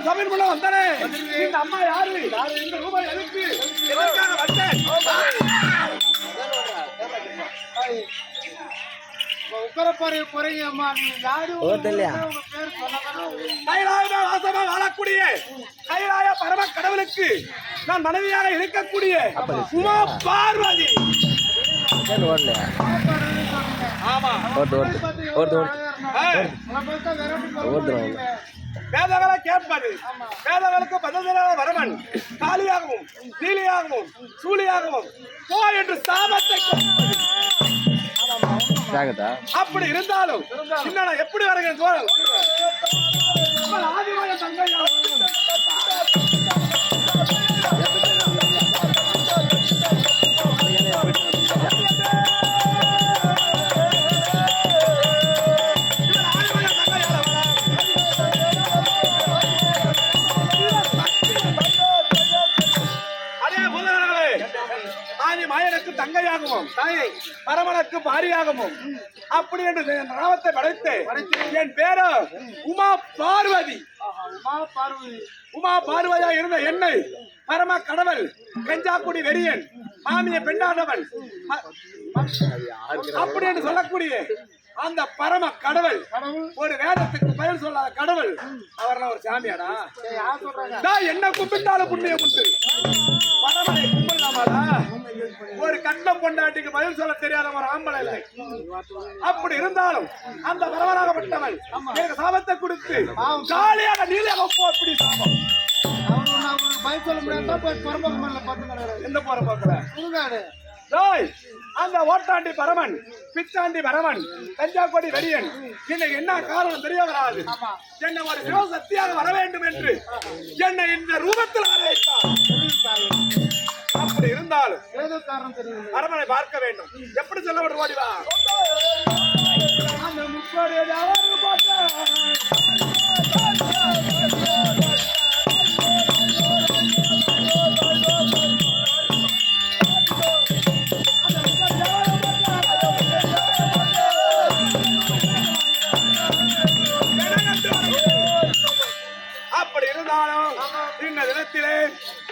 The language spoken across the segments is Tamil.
நான் சமையல் பண்ண வந்தானே அம்மா யாரு? இந்த ரூபாய் அம்மா நீ யாரு? கைலாய வாழக்கூடிய கைலாய பரம கடவுளுக்கு நான் மனைவியாக இருக்கக்கூடிய உமா பார்வதி. ஆமா. ஓட்டு ஓட்டு ஓட்டு ஓட்டு ஓட்டு ஓட்டுறோம் வேதங்களை கேட்பது. வேதங்களுக்கு பதிலாக வரவன் காளியாகவும் நீலியாகவும் சூலியாகவும் போ என்று சாபத்தை அப்படி இருந்தாலும் எப்படி வருகிறேன் ஆதிவாய தங்கையா தங்கையாகவும் தாயை பரமனுக்கு பாரியாகவும் அப்படி என்று என் நாமத்தை படைத்து என் பேரு உமா பார்வதி. உமா பார்வதி. உமா பார்வதியா இருந்த என்னை பரம கடவுள் கஞ்சாக்குடி வெறியன் மாமிய பெண்ணானவன் அப்படி என்று சொல்லக்கூடிய அந்த பரம கடவுள். ஒரு வேதத்துக்கு பதில் சொல்லாத கடவுள். அவர்லாம் ஒரு சாமியாடா? என்ன கும்பிட்டாலும் புண்ணியம் உண்டு பரமனை கும்பிடலாமாடா? ஒரு கண்டம் பொண்டாட்டிக்கு பதில் சொல்ல தெரியாத ஒரு ஆம்பளை இல்லை. அப்படி இருந்தாலும் அந்த பரவனாகப்பட்டவன் எனக்கு சாபத்தை கொடுத்து காலியாக நீலியாக போ அப்படி சாபம். அவரு நான் உங்களுக்கு பதில் சொல்ல முடியாதா எந்த போற பாக்குற சுடுகாடு டேய் அந்த ஓட்டாண்டி பரமன் பிச்சாண்டி பரமன் கஞ்சாக்கொடி வெறியன் இன்னைக்கு என்ன காரணம் தெரிய வராது. என்னை ஒரு சிவசக்தியாக வர வேண்டும் என்று என்னை இந்த ரூபத்தில் வர அப்படி இருந்தாலும் ஏதோ அரமனை பார்க்க வேண்டும். எப்படி சொல்ல வேண்டும் ஓடி அந்த முப்பது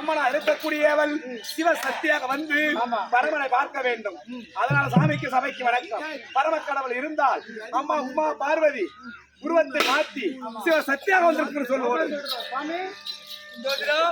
அம்மனா இருக்கக்கூடியவள் சிவ சக்தியாக வந்து பரமனை பார்க்க வேண்டும். அதனால சாமிக்கு சபைக்கு வணக்கம். பரம கடவுள் இருந்தால் அம்மா உமா பார்வதி உருவத்தை மாத்தி சிவ சக்தியாக வந்திருக்குன்னு சொல்லுவோம். சுவாமி ஆண்டவா,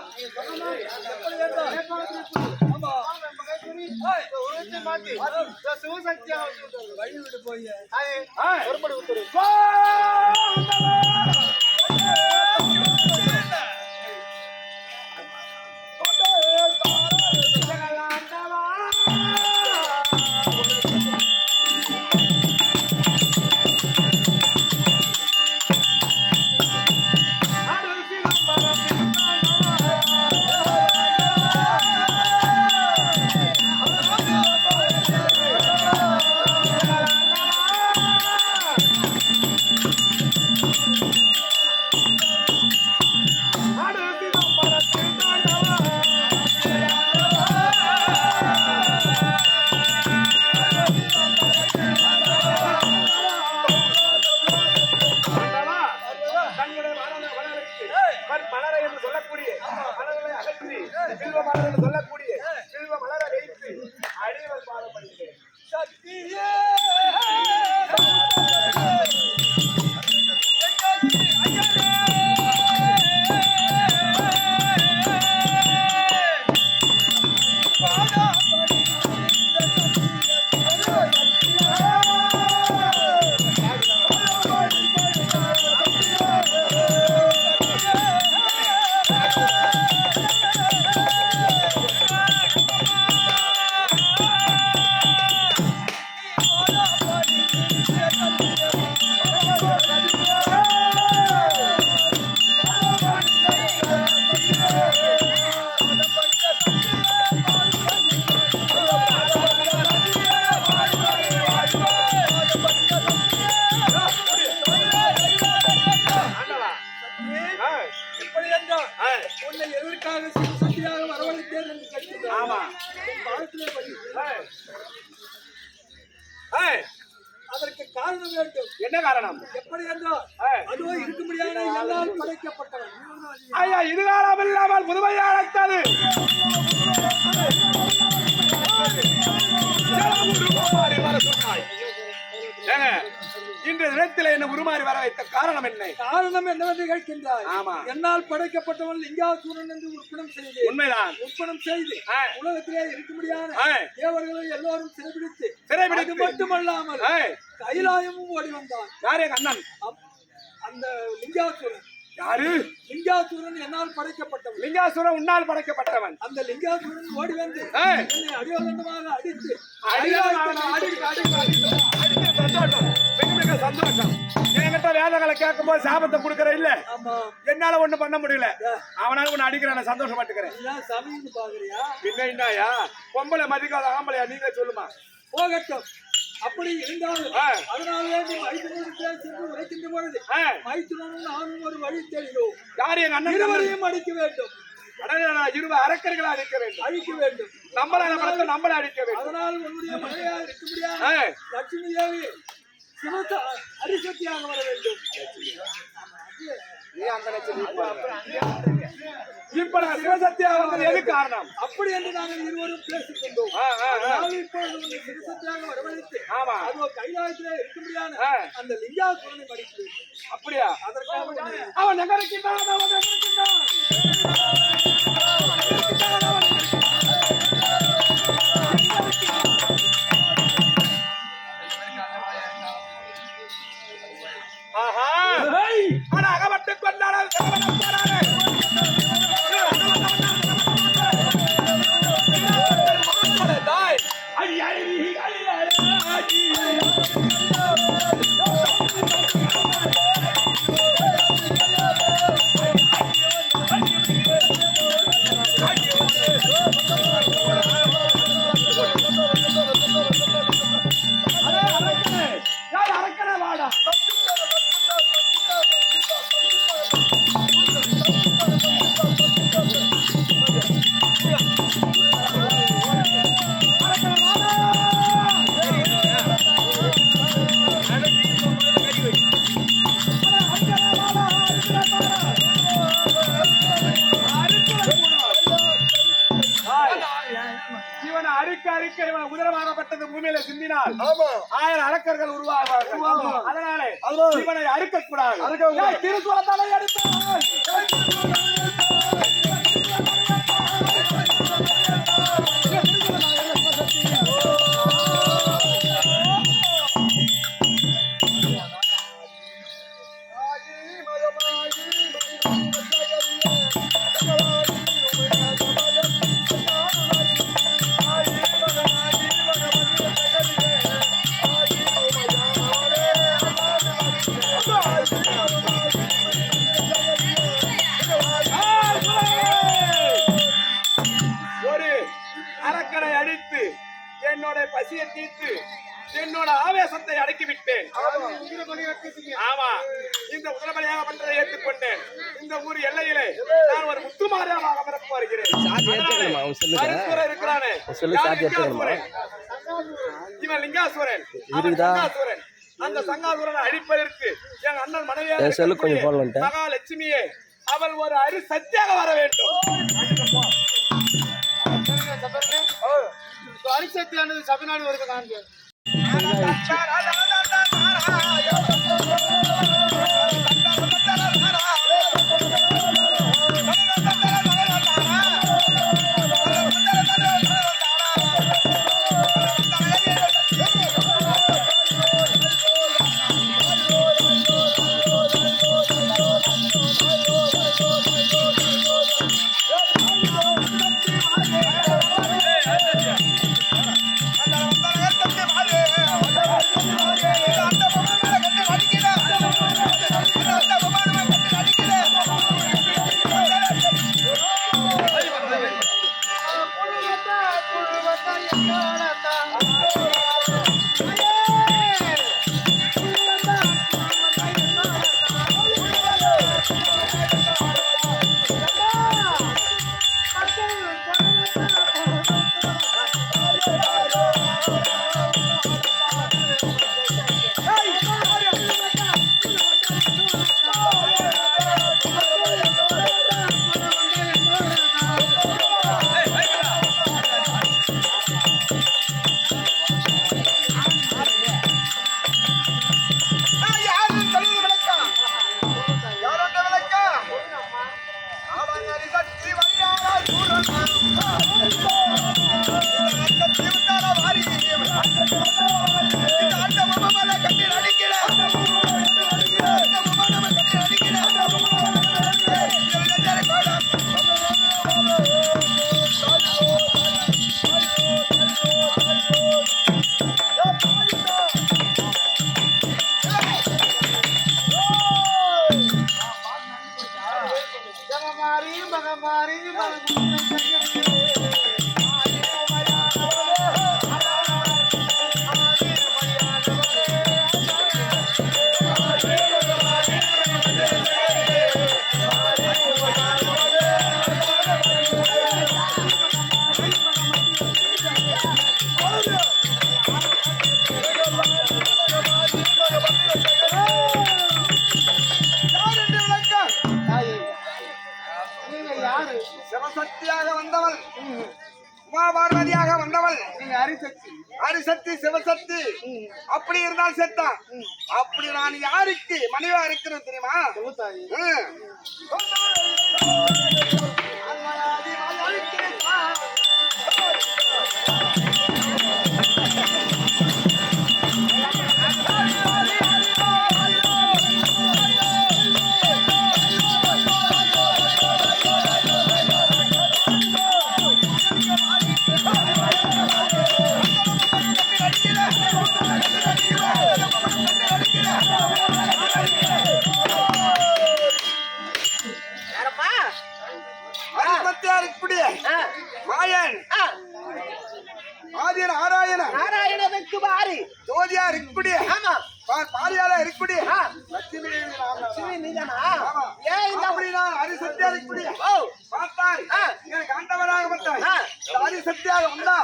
அதற்கு காரணம் வேண்டும் என்ன காரணம் எப்படி என்றால் ஆ. அதோ இருக்க முடியாத எல்லால் படைக்கப்பட்டவன் ஐயா இதுகாலம் இல்லாமல் புதுமையானது ஏங்க என்ன உருமாறி வர வைத்த காரணம் என்ன காரணம் என்னவென்று கேட்கின்றாய் ஆமா. என்னால் படைக்கப்பட்டவன் லிங்காசூரன் என்று உற்பணம் செய்து உண்மைதான் உற்பணம் செய்து. உலகத்திலே இருக்க முடியாத. தேவர்களை எல்லோரும் சிறைபிடித்து சிறைபிடித்து. மட்டுமல்லாமல் கைலாயமும் ஓடி வந்தான் யாரு அப்- அந்த லிங்காசூரன் யாரு? லிங்காசூரன் என்னால் படைக்கப்பட்டவன். லிங்காசுரன் உன்னால் படைக்கப்பட்டவன். அந்த லிங்காசூரன் ஓடி வந்து. என்னை அடியோதண்டமாக அடித்து சந்தோஷம் மிக மிக சந்தோஷம். என்கிட்ட வேதங்களை கேட்கும் போது சாபத்தை கொடுக்கற இல்ல. ஆமா. என்னால ஒண்ணும் பண்ண முடியல. அவனால உன்னை அடிக்கிறேன் சந்தோஷப்பட்டுக்கிறேன். சமயம் பாக்குறியா என்னயா பொம்பளை மதிக்காத ஆம்பளையா நீங்க சொல்லுமா? போகட்டும். அப்படி இருந்தாலும். அதனாலே சென்று உரைக்கின்ற பொழுது ஆ, மைத்துனனும் நானும் ஒரு வழி தெரியும் யாரு எங்க அண்ணன் இருவரையும் அடிக்க வேண்டும். இருவ அரக்கர்களை அடிக்க வேண்டும். அழிக்க வேண்டும். நம்மள படத்தை நம்மள அடிக்க வேண்டும். அதனால் உன்னுடைய மனைவியா இருக்க முடியாது. லட்சுமி தேவி சிவத்த அரிசக்தியாக வர வேண்டும். இப்ப நான் சிவசக்தியா வந்தது எது காரணம்? அப்படி என்று நாங்கள் இருவரும் பேசிக் கொண்டோம் இப்பொழுது உன்னை சிவசக்தியாக வரவழைத்து ஆமா. அதுவோ கைலாயத்திலே இருக்க முடியாது ஆ. அந்த லிங்காசுரனை மடிக்க வேண்டும் அப்படியா? அதற்காக அவன் நகருக்கின்றான் அவன் நகருக்கின்றான். ஆஹா. ஆனா அகப்பட்டு கொண்டாடால் சிந்தினால் ஆயிரம் அரக்கர்கள் உருவாகுவார்கள் அதனாலே இவனை அறுக்க கூடாது திருக்குளத்தாலே எடுத்தான். சொல்லு? இவன் லிங்காசூரன் இருக்குதா? அந்த சங்காசூரனை அழிப்பதற்கு என் அண்ணன் மனைவியாக செல்லு கொஞ்சம் போடலான்ட்டு. மகாலட்சுமியே அவள் ஒரு அரி சத்தியாக வர வேண்டும் அரிசக்தியானது சபைநாடு வருது காண்க ஜமமாரி மகமாரி மகமாரி அரிசக்தி சிவசக்தி. அப்படி இருந்தால் செத்தான் அப்படி நான் யாருக்கு மனைவா இருக்கிறேன் தெரியுமா? ஆராயணன் நாராயணனுக்கு மாறி ஜோதியா இருக்கக்கூடிய ஆமா. பா- பாரியாரா இருக்கக்கூடிய ஆ, லட்சுமி. சிவி நீதானா. ஏன் இந்த அப்படி நான் அரிசக்தியா பார்த்தாய். ஆ. எனக்கு ஆண்டவராகப்பட்டாய் ஆ. ஆதிசக்தியாக வந்தா.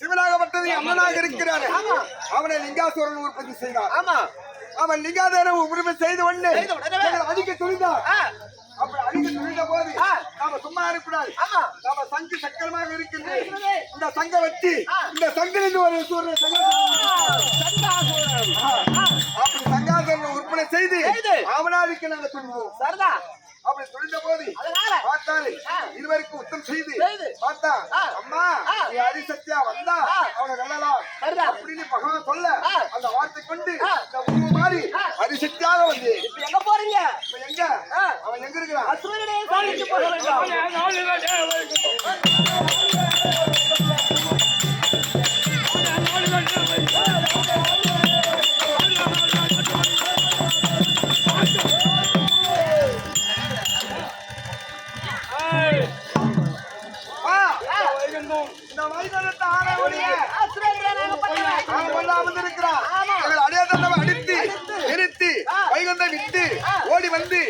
சிவனாகப்பட்டது அண்ணனாக இருக்கிறாரு. அவனை லிங்காசுரன் உற்பத்தி செய்தார் ஆமா. அவன் லிங்காதேவன் உரிமை செய்து கொண்டு செய்த உடனே. எங்களை அடிக்க துணிந்தார் அப்படி அடிக்க துணிந்த போது. நாம சும்மா இருக்கக்கூடாது ஆமா நாம சங்கு சக்கரமாக இருக்கின்ற இருக்கிறது. இந்த சங்க ஆ. இந்த சங்கிலிருந்து ஒரு சூரிய அப்படி சங்காசுரன் உற்பனை செய்து செய்து. அவனாதிக்கு நாங்க துணிவோம் சரிதா அப்படி துணிந்த போது பார்த்தாரு ஆ. இருவருக்கு உத்தம் செய்து. பார்த்தா. அம்மா. நீ அரிசத்தியா வந்தா. அவனை வெல்லலாம். அப்படின்னு பகவான் சொல்ல அடித்து. நிறுத்தி. வைகுந்த விட்டு. ஓடி வந்து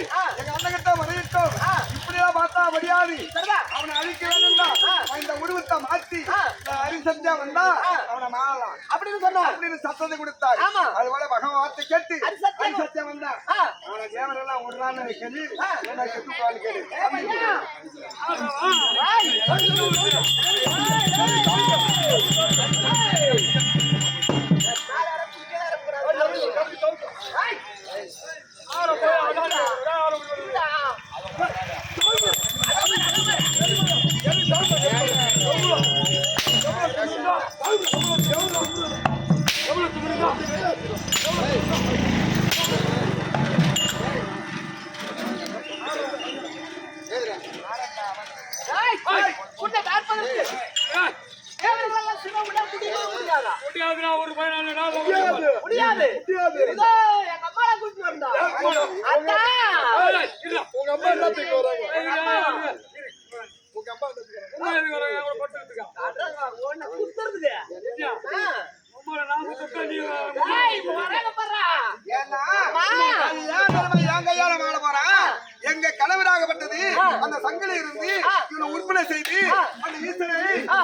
பார்த்தா முடியாது அவனை அழிக்க வேணும்டா ஆ. இந்த உருவத்தை மாத்தி ஆ. அரிசத்தியா வந்தா. அவனை மாறலாம் அப்படின்னு சொன்னா அப்படின்னு சத்தத்தை கொடுத்தார். அது போல பகவான் வார்த்தை கேட்டு அரிசத்தியா- அரிசத்தியா வந்தா. அவனை தேவன் எல்லாம் நாள் கேள்வி. என்ன முடியாதா முடியாது இதோ எங்க அம்மாவை கூட்டிட்டு வந்தா அத்தா உங்க அம்மா என்னத்துக்கு வராங்க உங்க அம்மா என்னத்துக்கு வராங்க அதான் உன்னை குத்துறதுக்கு ஆ. ஏய், இப்ப வராங்க பாருடா. ஏன்னா அம்மா. அது ஏன் நிலைமை என் கையால வாழ போறான் எங்க கணவராகப்பட்டது அந்த சங்கில இருந்து இவனை உற்பனை செய்து அந்த ஈசனை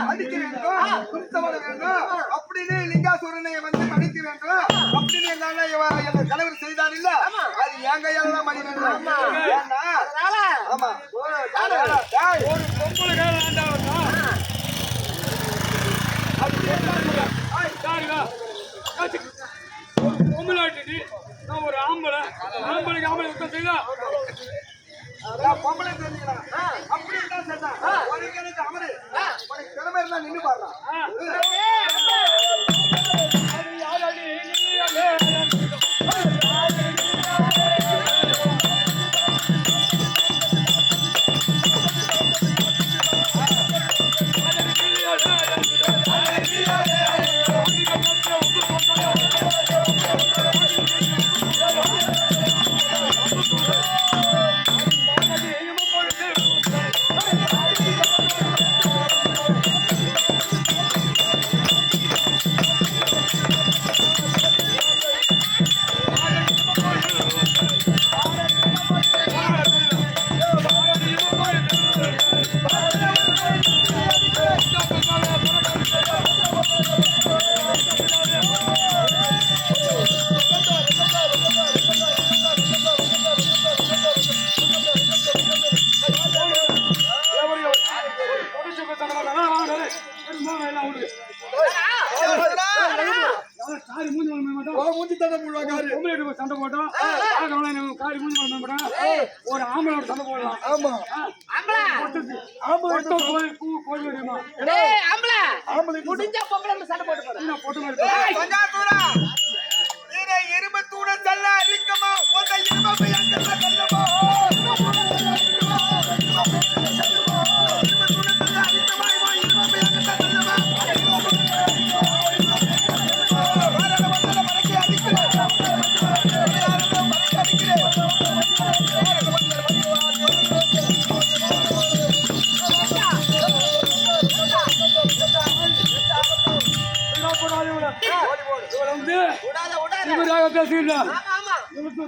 அடிக்க வேண்டும் சுத்தப்பட வேண்டும். அப்படின்னு லிங்காசுரனை வந்து மடிக்க வேண்டும். அப்படின்னு எங்க கணவர் செய்தார் இல்ல. அது என் கையால தான் மடி வேண்டும் ஏன்னா அதனால ஆமா அதனால, டேய், ஒரு ஆம்பளை ஆம்பளைக்கு ஆம்பளை யுத்தம் செய்தா நான் பொம்பளை தெரிஞ்சுக்கிறேன். அப்படி இருந்தா சரிதான். உனக்கு எனக்கு அமரு. உனக்கு திறமை இருந்தா நின்னு பாருடா. Yeah.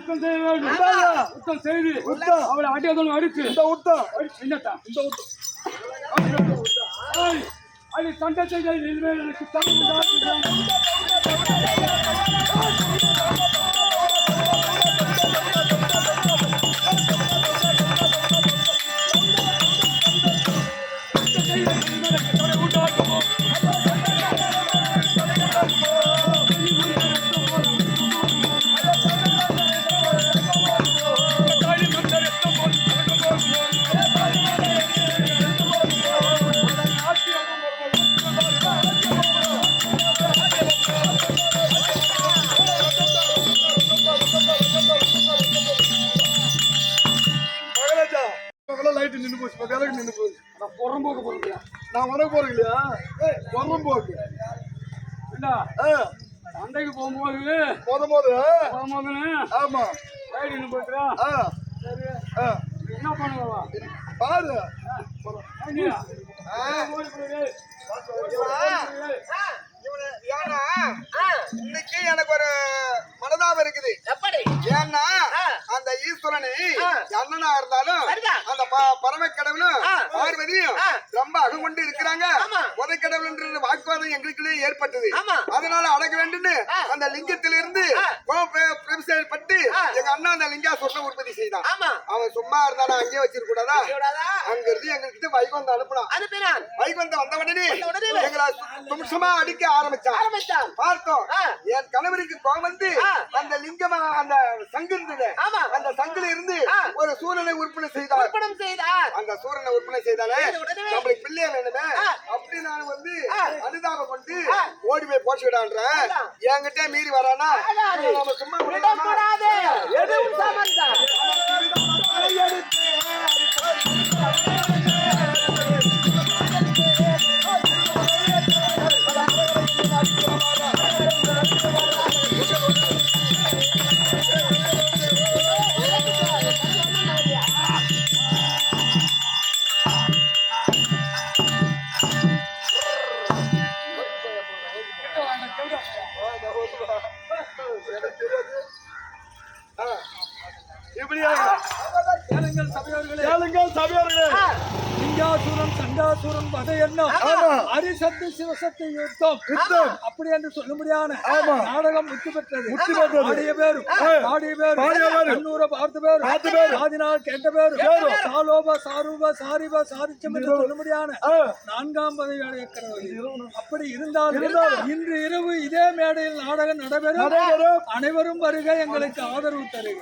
சுத்தம் செய்ய வேண்டும். சுத்தம் செய்து. அவளை அடியாதவங்க அடிச்சு. இந்த விட்டா என்னத்தா? ஏய், அது சண்டை செய்த தமிழ் என்ன பண்ணுவா பாரு. இன்னைக்கு எனக்கு ஒரு மனதாபம் இருக்குது. எப்படி? ஏன்னா. அந்த ஈஸ்வரனை. அண்ணனா இருந்தாலும். அந்த ப- பரம கடவுளும் ஆ. பார்வதியும். ரொம்ப அகங்கொண்டு இருக்கிறாங்க ஆமா. உதை கடவுள்ன்ற வாக்குவாதம் எங்களுக்குள்ளே ஏற்பட்டது. அதனால அடக்க வேண்டும்னு. அந்த லிங்கத்திலிருந்து ஆ. கோப பெ- பிரபிசப்பட்டு ஆ. எங்க அண்ணா அந்த லிங்காசுரனை உற்பத்தி செய்தான். அவன் சும்மா இருந்தானா அங்கேயே வச்சிருக்க கூடாதா? அங்க இருந்து எங்ககிட்ட வைகுந்தம் அனுப்புனான் அனுப்பினான். வைகுந்தம் வந்த உடனே எங்களை தும்சமா அடிக்க ஆரம்பிச்சான். பார்த்தோம். என் கணவருக்கு கோவம் வந்து. அந்த லிங்கமா அந்த சங்கு இருந்தது ஆமா. அந்த சங்குல இருந்து. ஒரு சூரனை உற்பத்தி செய்தார் உற்படம் செய்தார். அந்த சூரனை உற்பத்தி செய்தாலே நம்மளுக்கு பிள்ளைய வேணுமே. அப்படி நான் வந்து. அனுதாபம் கொண்டு ஆ. ஓடி போய் போச்சு விடான்றேன். என்கிட்ட மீறி வரானா. நம்ம சும்மா? விடக்கூடாது. எதுவும் சண்டாசுரன் வதை என்ன. அரிசத்து சிவசக்தி யுத்தம் யுத்தம். அப்படி என்று சொல்லும்படியான. நாடகம் முற்று பெற்றது முற்று பெற்றது. ஆடிய பேரும் ஆ. பாடிய பேரும் பாடிய பேரும். கண்ணூர பார்த்த பேரும் பார்த்த பேரும். சாதினால் கேட்ட பேரும். சாலோப சாரூப சாரிப சாதிச்சம் என்று சொல்லும்படியான. நான்காம் பதவி அடைக்கிறது அப்படி இருந்தாலும். இன்று இரவு இதே மேடையில் நாடகம் நடைபெறும். அனைவரும் வருக எங்களுக்கு ஆதரவு தருக